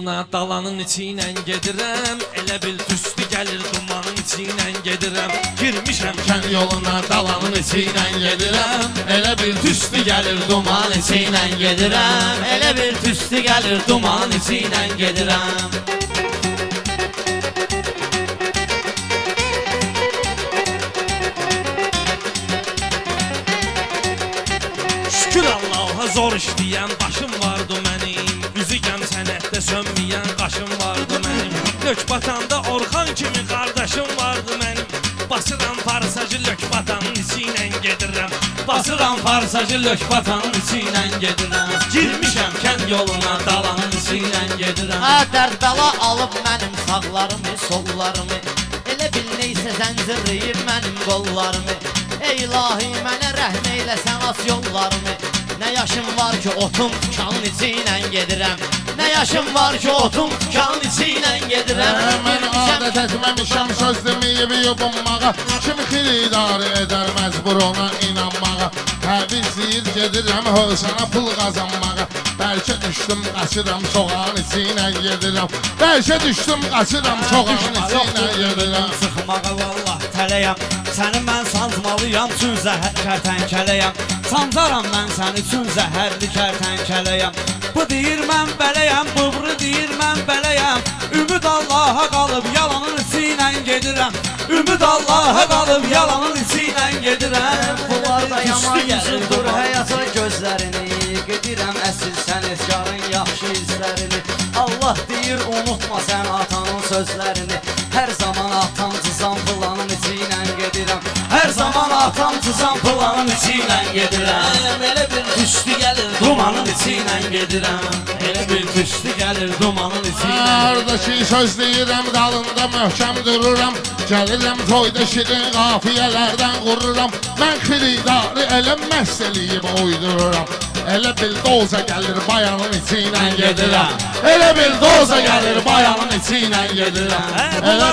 Ona dalanın içinə gedirəm Elə bil tüstü gəlir dumanın içinə gedirəm Girmişəm kən yoluna dalanın içinə gedirəm Elə bil tüstü gəlir duman içinə gedirəm Elə bir tüstü gəlir dumanın içinə gedirəm Şükür Allaha zor işləyən başım Üzügəm sənətdə sönməyən qaşım vardı mənim Lök batanda Orxan kimi qardaşım vardı mənim Basıram farsacı lök batanın içinə gedirəm Basıram farsacı lök batanın içinə gedirəm Girmişəm kənd yoluna dalanın içinə gedirəm Hə dərd bəla alıb mənim sağlarımı, sollarımı. Elə bil neysə zəncirləyib mənim qollarımı Ey ilahi mənə rəhm eylə sən as yollarımı. Nə yaşım var ki otum tikanın içinə gedirəm yaşım var ki otum tikanın içinə gedirəm Mən Girmişəm adət etməmişəm söz deməyib yubunmağa Kim xiridarı edər məcbur ona inanmağa. Həviz deyir gedirəm hövsana pul qazanmağa Bəlkə düşdüm qaçıram soğanın içinə gedirəm Bəlkə düşdüm qaçıram soğanın içinə gedirəm Sıxmağa vallah tələyəm Səni mən sancmalıyam Çün zəhər kərtənkələyəm Sancaram mən səni çün zəhərli kərtənkələyəm Bu deyir mən bələyəm Bıbrı deyir mən bələyəm Ümid Allaha qalıb yalanın içinə gedirəm Ümid Allaha qalıb yalanın içinə gedirəm Bunlar da yaman duman. həyata gözlərini Gedirəm əsil sənətkarın yaxşı izlərini Allah deyir unutma sən atanın sözlərini içinə gedirəm Elə bir Tüstü gəlir dumanın içinə gedirəm Elə bir tüstü gəlir dumanın içinə Hardakı söz deyirəm dalında möhkəm dururam Gəlirəm toyda şirin qafiyələrdən qururam Mən xiridarı elə məhz eləyib uydururam Elə bil doza gəlir bayanın içinə gedirəm Elə bil doza. Gəlir bayanın içinə gedirəm Elə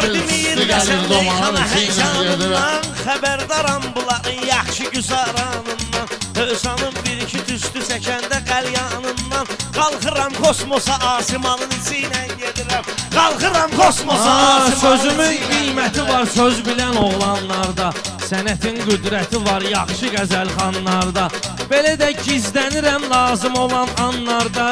qəsəm dumanın meyxana içinə gedirəm həyəcanından Xəbərdaram bunların yaxşı güzaranından Hövsanın bir iki tüstü çəkəndə qəlyanından Qalxıram kosmosa asimanın içinə gedirəm Qalxıram kosmosa asimanın sözümün içinə qiyməti var söz bilən oğlanlarda Sənətin qüdrəti var yaxşı qəzəlxanlarda Belə də gizlənirəm lazım olan anlarda.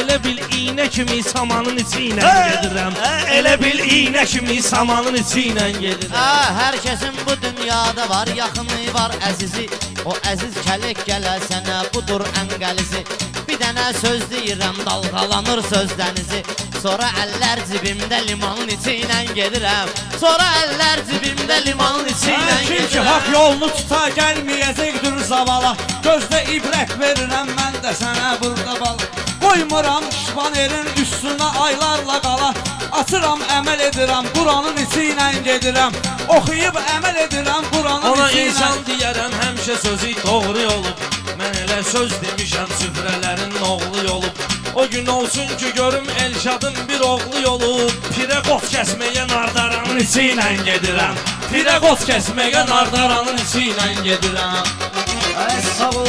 Elə bil iynə kimi samanın içinə gedirəm. Elə bil iynə kimi samanın içinə gedirəm. Hə, hər kəsin bu dünyada var yaxını var əzizi. O əziz kələk gələ sənə budur ən qəlisi Bir dənə söz deyirəm dalğalanır söz dənizi. Sonra əllər cibimdə limanın içinə gedirəm. Sonra əllər cibimdə limanın içinə Kim ki gedirəm. haqq yolunu tuta gəlməyəcəkdir zavala. Gözdə ibrət verirəm mən də sənə burada bala Qoymuram şifanerin üstünə aylarla qala. Açıram əməl edirəm Quranın içinə gedirəm. Oxuyub əməl edirəm Quranın Ona içinə. insan deyərəm həmişə sözü doğru olub Mən elə söz demişəm süfrələrin oğlu olub O gün olsun ki görüm Elşadın bir oğlu olub Pirə qot kəsməyə nardaranın içinə gedirəm Pirə qot kəsməyə nardaranın içinə gedirəm Ay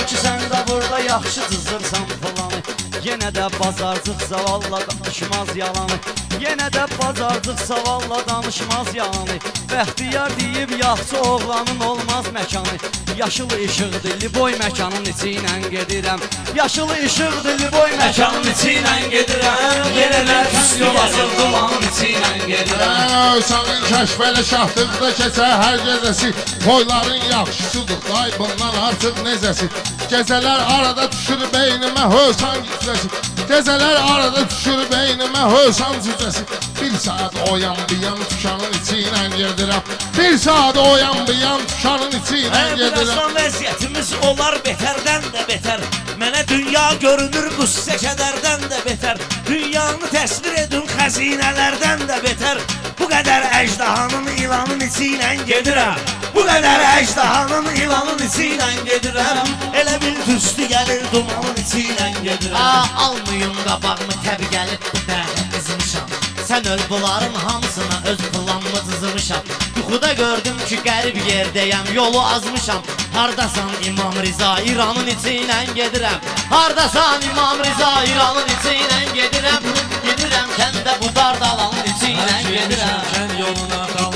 ki sən də burada yaxşı cızırsan planı Yenə də bazarcıq zavalla danışmaz yalanı Yenə də bazarcıq zavalla danışmaz yalanı Bəxtiyar deyib yaxşı oğlanın olmaz məkanı. Yaşıl işıqdır liboy məkanın içinə gedirəm. Yaşıl işıqdır liboy məkanın içinə gedirəm. Yenə də tüstü basır dumanın içinə gedirəm. Hövsanın kəşfələ şahdıqda keçə hər gecəsi. Toyların yaxşısıdır, day bundan artıq necəsi Gecələr arada düşür beynimə hövsan cücəsi Gecələr arada düşür beynimə hövsan cücəsi Bir saat oyan bir yan tuşanın içinə gedirəm Bir saat oyan bir yan tuşanın içinə gedirəm Birazdan vəziyyətimiz olar betərdən də betər Mənə dünya görünür qüssə kədərdən də betər Dünyanı təsvir edin xəzinələrdən də betər Bu qədər əjdahanın ilanın içinə gedirəm Bu qədər əjdahanın ilanın içinə gedirəm Elə bil tüstü gəlir dumanın içinə gedirəm Aa, almayın qabağımı təbi gəlib bu dərin qızmışam Sən öl bunların hamısına öz planımı cızmışam Yuxuda gördüm ki qərib yerdəyəm yolu azmışam. Hardasan İmam Riza İranın içinə gedirəm Hardasan İmam Riza İranın içinə gedirəm Gedirəm kəndə bu dar dalanın içinə gedirəm Kən yoluna qalanın içinə gedirəm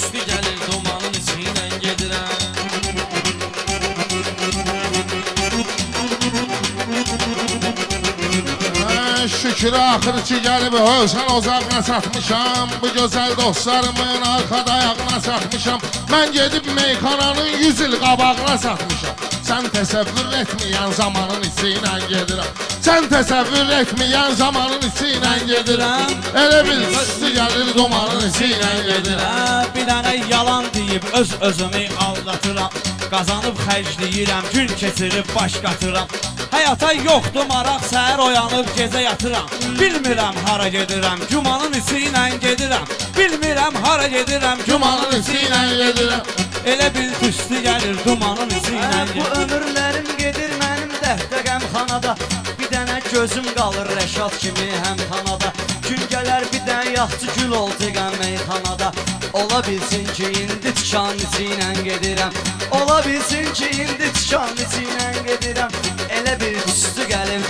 Tüstü gəlir dumanın içinə gedirəm Şükür axır ki gəlib hövsən ocağına çatmışam Bu gözəl dostlarımın arxada ayağına çatmışam Mən gedib meyxananın yüz il qabağına çatmışam Sən təsəvvür etməyən zamanın içinə gedirəm Sən təsəvvür etməyən zamanın içinə gedirəm Elə bil tüstü gəlir dumanın içinə gedirəm Bir dənə yalan deyib öz özümü aldatıram. Qazanıb xərcləyirəm, gün keçirib baş qatıram. Həyata yoxdur maraq, səhər oyanıb gecə yatıram. Bilmirəm hara gedirəm, gümanın içi ilə gedirəm. Bilmirəm hara gedirəm, Dumanın içinə gedirəm. Elə bil tüstü gəlir dumanın içi ilə gedirəm gözüm qalır Rəşad kimi həmxanada Gün gələr bir dənə yaxçı gül oldu qəmeyxanada Ola bilsin ki indi tikan içinə gedirəm Ola bilsin ki indi tikan içinə gedirəm Elə bir üstü gəlir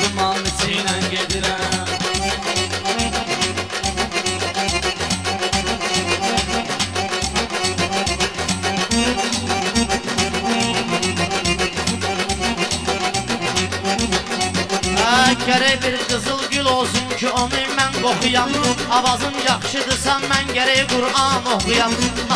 qızıl gül olsun ki, onu mən qoxuyam? Avazım yaxşıdırsa mən gərək Qur'an oxuyam.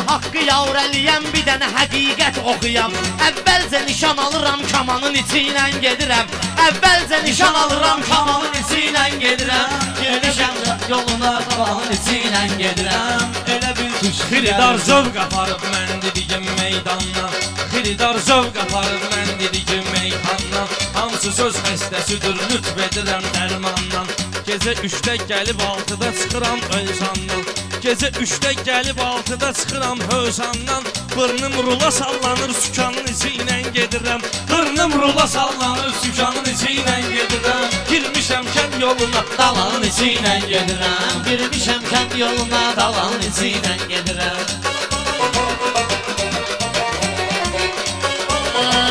Haqqı yavr əliyəm, bir dənə həqiqət oxuyam. Əvvəlcə nişan alıram, kamanın içi ilə gedirəm Əvvəlcə nişan alıram, kamanın içi ilə gedirəm Girmişəm yoluna, kamanın içi ilə gedirəm Xiridar gəlir zövq aparıb mən dedigim meydandan Xiridar zövq aparıb mən dedigim meydandan Hamısı söz xəstəsidir, lütf edirəm dərmandan. Gecə üçdə gəlib altıda çıxıram ölsandan Gecə üçdə gəlib altıda çıxıram hövsandan Bırnım rula sallanır, sükanın içi ilə gedirəm. Bırnım rula sallanır, sükanın yoluna, dalanın içi ilə gedirəm Girmişəm kənd yoluna, dalanın içi ilə gedirəm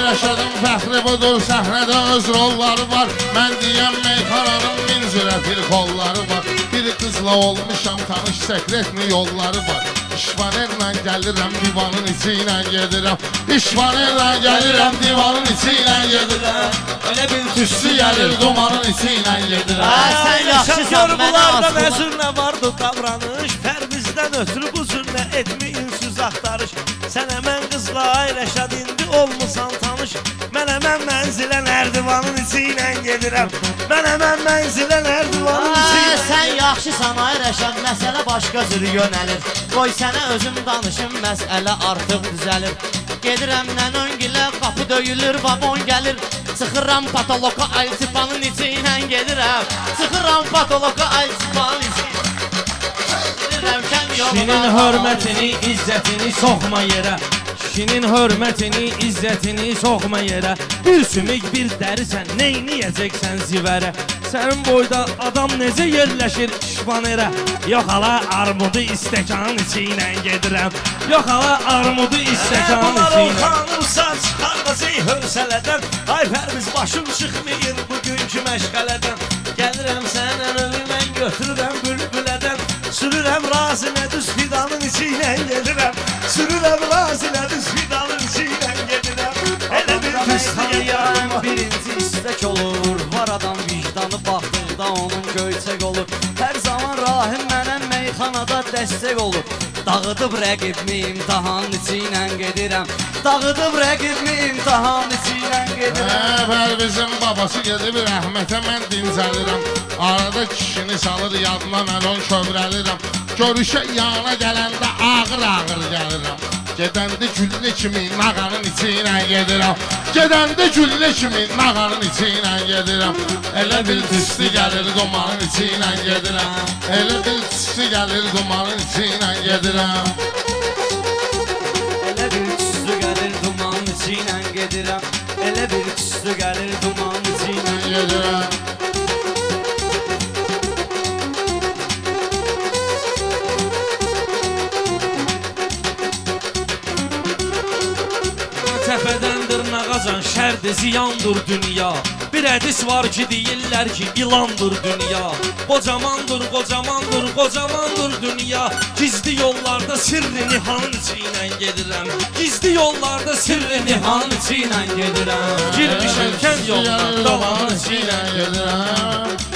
Rəşadın fəxri budur, səhnədə öz rolları var. Mən deyəm meyxananın min zürəfil kolları var. Bir qızla olmuşam tanış sekretli yolları var İşvanerlə gəlirəm divanın içi ilə gedirəm İşvanerlə gəlirəm divanın içi ilə gedirəm Elə bil Tüstü gəlir dumanın içi ilə gedirəm Hə, sən yaxşısan, mənə Bunlarda cür nə vardı? Davranış Pərvizdən ötürü bu cür nə etməyin süz axtarış Sənə mən qızla ay Rəşad indi olmusan mənzilə nərdivanın içi ilə gedirəm mən mənzilə nərdivanın içi Hə, ilə sən yaxşısan ay Rəşad, məsələ başqa cür yönəlir. Qoy sənə özüm danışım, məsələ artıq düzəlir. Gedirəm nənöngilə, qapı döyülür, babon gəlir. Sıxıram patoloka, altipanın içi ilə gedirəm. Sıxıram patoloka, altipanın içi Gedirəm. Kən yoluna Kişinin hörmətini, izzətini soxma yerə Kişinin hörmətini, izzətini soxma yerə. Bir sümük, bir dərisən, neyniyəcəksən zivərə? Sənin boyda adam necə yerləşir işvanerə Yox hala armudu istəkanın içi ilə gedirəm. Yox hala armudu istəkanın Bunlar içi ilə oxanırsa çıxarmasın hövsələdən. Ay Pərviz başım çıxmayır bugünkü məşğələdən. Gəlirəm səndən ölü mən götürürəm bülbülədən. Sürürəm razinə düz fidanın içi ilə gedirəm dəstək olur Dağıdıb rəqibimi imtahan içi ilə gedirəm. Dağıdıb rəqibimi imtahan içi ilə gedirəm Pərvizin babası gedib rəhmətə mən dincəlirəm Arada kişini salır yadına mən on kövrəlirəm Görüşə yana gələndə ağır-ağır gəlirəm Gedəndə güllə kimi nağanın içi ilə gedirəm Gedəndə güllə kimi nağanın içi ilə gedirəm. Elə bil tüstü gəlir dumanın içi ilə gedirəm. Elə bil tüstü gəlir dumanın içi ilə gedirəm. Elə bir tüstü gəlir duman içi ilə gedirəm. Elə bir tüstü gəlir duman içi ilə Gedirəm Şərdi ziyandır dünya? Bir hədis var ki deyirlər ki ilandır dünya. Qocamandır, qocamandır, qocamandır dünya. Gizli yollarda sirri nihanın içiyle gedirəm. Gizli yollarda sirri nihanın içiyle gedirəm. Girmişəm kənd yoluna dalanın içiyle gedirəm